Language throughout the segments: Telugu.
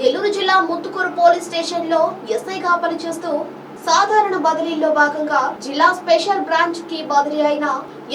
నెల్లూరు జిల్లా ముత్తుకూరు పోలీస్ స్టేషన్లో ఎస్ఐగా పనిచేస్తూ సాధారణ బదిలీలో భాగంగా జిల్లా స్పెషల్ బ్రాంచ్కి బదిలీ అయిన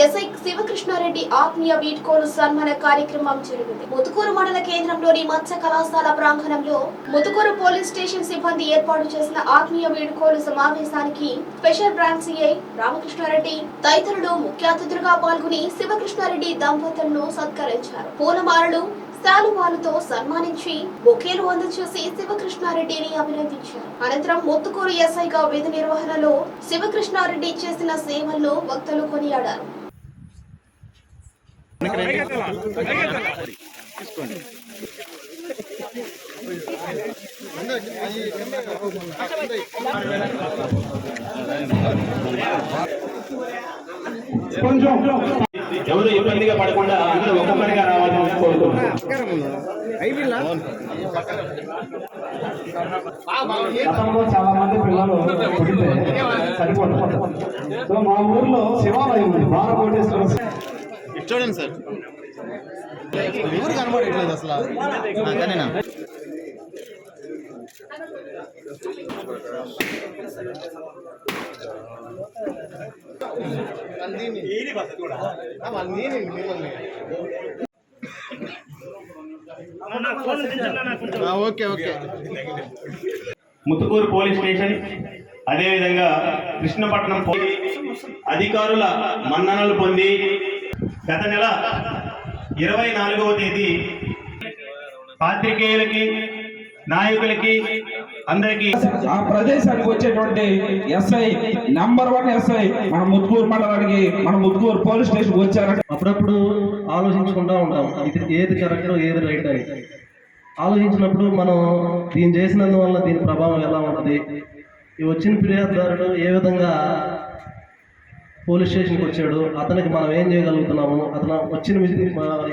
ఎస్ఐ శివకృష్ణారెడ్డి ఆత్మీయ వీడ్కోలు సన్మాన కార్యక్రమం జరిగింది. ముతుకూరు మండల కేంద్రంలోని మత్స్య కళాశాల ప్రాంగణంలో ముతుకూరు పోలీస్ స్టేషన్ సిబ్బంది ఏర్పాటు చేసిన ఆత్మీయ వీడ్కోలు సమావేశానికి స్పెషల్ బ్రాంచ్ సిఐ రామకృష్ణారెడ్డి తదితరులు ముఖ్య అతిథులుగా పాల్గొని శివకృష్ణారెడ్డి దంపతులను సత్కరించారు. పూలమాలలు శాలువాలతో సన్మానించి బొకేలు అందజేసి శివకృష్ణారెడ్డిని అభినందించారు. అనంతరం మొత్తుకూరు ఎస్ఐగా విధి నిర్వహణలో శివకృష్ణారెడ్డి చేసిన సేవలను వక్తలు కొనియాడారు. కొంచెం ఎవరు ఇబ్బందిగా పడకుండా అందరూ ఒక్కొక్కరిగా రావాలని కోరుకుంటున్నాను. చాలా మంది పిల్లలు సరిపోతారు సో మా ఊర్లో శివాలయం ఉంది. బాలకోటేశ్వర ఇటు చూడండి సార్. ఊరు కనబడట్లేదు అసలు. అంతేనా okay okay. Muthukur police station అదేవిధంగా కృష్ణపట్నం పోలీస్ అధికారుల మన్ననలు పొంది గత నెల ఇరవై నాలుగవ తేదీ పాత్రికేయులకి నాయకులకి అందరికీ ఆ ప్రదేశానికి వచ్చేటువంటి ఎస్ఐ నంబర్ వన్ ఎస్ఐ మన ముత్కూరు మండలానికి మన ముత్కూరు పోలీస్ స్టేషన్ వచ్చారంటే. అప్పుడప్పుడు ఆలోచించుకుంటూ ఉంటాం ఇది ఏది కరెక్ట్ ఏది రైట్ అని. ఆలోచించినప్పుడు మనం దీన్ని చేసినందువల్ల దీని ప్రభావం ఎలా ఉంటుంది? ఈ వచ్చిన ఫిర్యాదుదారుడు ఏ విధంగా పోలీస్ స్టేషన్కి వచ్చాడు? అతనికి మనం ఏం చేయగలుగుతున్నాము? అతను వచ్చిన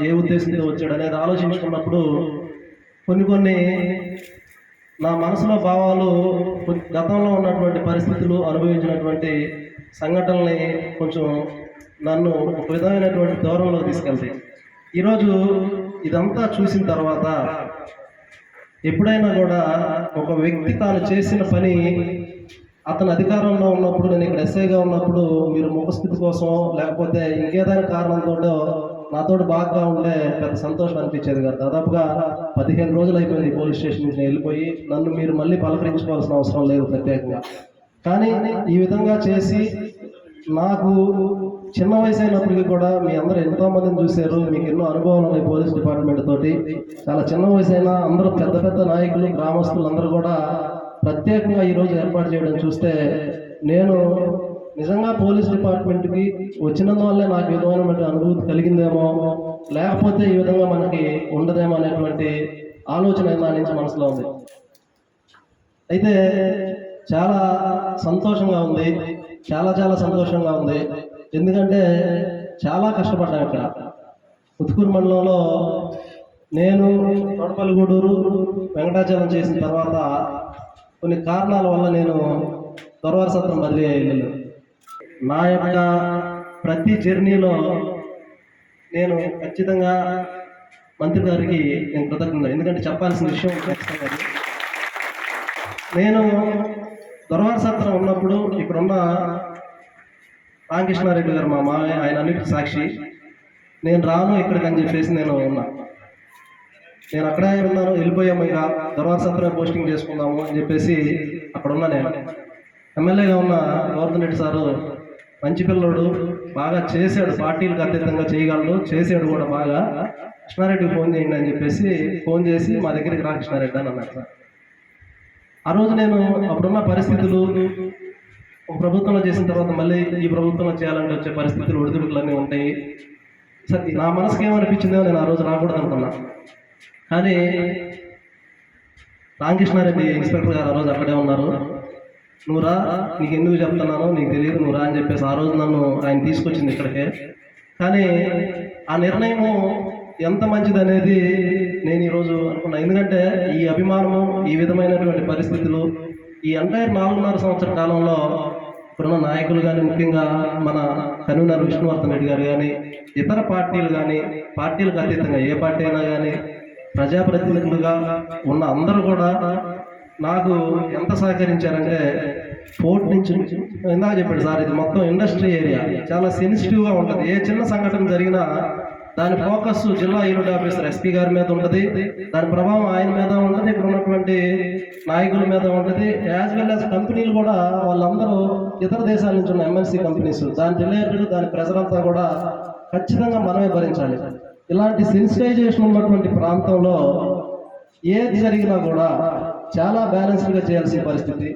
ఏ ఉద్దేశంతో వచ్చాడు అనేది ఆలోచించుకున్నప్పుడు కొన్ని కొన్ని నా మనసులో భావాలు గతంలో ఉన్నటువంటి పరిస్థితులు అనుభవించినటువంటి సంఘటనల్ని కొంచెం నన్ను ఒక విధమైనటువంటి దూరంలో తీసుకెళ్తాయి ఈరోజు ఇదంతా చూసిన తర్వాత ఎప్పుడైనా కూడా ఒక వ్యక్తి తాను చేసిన పని అతను అధికారంలో ఉన్నప్పుడు నేను ఇక్కడ ఎస్ఐగా ఉన్నప్పుడు మీరు ముఖస్థితి కోసం లేకపోతే ఇంకేదైనా కారణంతో నాతో బాగా ఉండే పెద్ద సంతోషం అనిపించేది కదా. దాదాపుగా పదిహేను రోజులు అయిపోయింది ఈ పోలీస్ స్టేషన్ నుంచి వెళ్ళిపోయి. నన్ను మీరు మళ్ళీ పలకరించుకోవాల్సిన అవసరం లేదు ప్రత్యేకంగా. కానీ ఈ విధంగా చేసి నాకు చిన్న వయసు అయినప్పటికీ కూడా మీ అందరూ ఎంతో మందిని చూశారు. మీకు ఎన్నో అనుభవాలు ఉన్నాయి పోలీస్ డిపార్ట్మెంట్ తోటి. చాలా చిన్న వయసు అయినా అందరూ పెద్ద పెద్ద నాయకులు గ్రామస్తులు అందరూ కూడా ప్రత్యేకంగా ఈరోజు ఏర్పాటు చేయడం చూస్తే నేను నిజంగా పోలీస్ డిపార్ట్మెంట్కి వచ్చినందువల్లే నాకు విధమైనటువంటి అనుభూతి కలిగిందేమో లేకపోతే ఈ విధంగా మనకి ఉండదేమో అనేటువంటి ఆలోచన నా నుంచి మనసులో ఉంది. అయితే చాలా సంతోషంగా ఉంది చాలా చాలా సంతోషంగా ఉంది. ఎందుకంటే చాలా కష్టపడ్డాను ఇక్కడ. ఉత్కూరు మండలంలో నేను తోటపల్లిగూడూరు వెంకటాచలం చేసిన తర్వాత కొన్ని కారణాల వల్ల నేను దొరవార సత్రం బదిలీ అయ్యాను నా యొక్క ప్రతి జర్నీలో నేను ఖచ్చితంగా మంత్రి గారికి నేను కృతజ్ఞత. ఎందుకంటే చెప్పాల్సిన విషయం ఖచ్చితంగా నేను దొరవార సత్రం ఉన్నప్పుడు ఇక్కడున్న రామకృష్ణారెడ్డి గారు మా మామయ్య ఆయన అన్నిటి సాక్షి. నేను రాను ఇక్కడికి అని చెప్పేసి నేను ఉన్నా. నేను అక్కడే ఉన్నాను వెళ్ళిపోయాము ఇక. దొరవార సత్రమే పోస్టింగ్ చేసుకుందాము అని చెప్పేసి అక్కడ ఉన్నా నేను. ఎమ్మెల్యేగా ఉన్న గోవర్ధన్ రెడ్డి సారు మంచి పిల్లోడు బాగా చేశాడు పార్టీలకు అతీతంగా చేయగలడు చేశాడు కూడా బాగా. కృష్ణారెడ్డికి ఫోన్ చేయండి అని చెప్పేసి ఫోన్ చేసి మా దగ్గరికి రా కృష్ణారెడ్డి అని అన్నారు సార్. ఆ రోజు నేను అప్పుడున్న పరిస్థితులు ఒక ప్రభుత్వంలో చేసిన తర్వాత మళ్ళీ ఈ ప్రభుత్వంలో చేయాలంటే వచ్చే పరిస్థితులు ఒడిదుడుకులన్నీ ఉంటాయి. సార్ నా మనసుకి ఏమనిపించిందో నేను ఆ రోజు రాకూడదు అనుకున్నా. కానీ రామకృష్ణారెడ్డి ఇన్స్పెక్టర్ గారు ఆ రోజు అక్కడే ఉన్నారు. నువ్వు రా నీకు ఎందుకు చెప్తున్నానో నీకు తెలియదు నువ్వు రా అని చెప్పేసి ఆ రోజు నన్ను ఆయన తీసుకొచ్చింది ఇక్కడికే. కానీ ఆ నిర్ణయము ఎంత మంచిది అనేది నేను ఈరోజు అనుకున్నా. ఎందుకంటే ఈ అభిమానము ఈ విధమైనటువంటి పరిస్థితులు ఈ ఎంటైర్ నాలుగున్నర సంవత్సర కాలంలో ఇప్పుడున్న నాయకులు కానీ ముఖ్యంగా మన కన్వీనర్ విష్ణువర్ధన్ రెడ్డి గారు కానీ ఇతర పార్టీలు కానీ పార్టీలకు అతీతంగా ఏ పార్టీ అయినా కానీ ప్రజాప్రతినిధులుగా ఉన్న అందరూ కూడా నాకు ఎంత సహకరించారంటే ఫోర్ట్ నుంచి ఇందాక చెప్పాడు సార్ ఇది మొత్తం ఇండస్ట్రీ ఏరియా. చాలా సెన్సిటివ్గా ఉంటుంది. ఏ చిన్న సంఘటన జరిగినా దాని ఫోకస్ జిల్లా యూనిట్ ఆఫీసర్ ఎస్పీ గారి మీద ఉంటుంది. దాని ప్రభావం ఆయన మీద ఉంటుంది. ఇక్కడ ఉన్నటువంటి నాయకుల మీద ఉంటుంది. యాజ్ వెల్ యాజ్ కంపెనీలు కూడా వాళ్ళందరూ ఇతర దేశాల నుంచి ఉన్న ఎంఎన్సీ కంపెనీస్ దాని రిలేటెడ్ దాని ప్రజలంతా కూడా ఖచ్చితంగా మనమే భరించాలి. ఇలాంటి సెన్సిటైజేషన్ ఉన్నటువంటి ప్రాంతంలో ఏది జరిగినా కూడా చాలా బ్యాలెన్స్డ్గా చేయాల్సిన పరిస్థితి.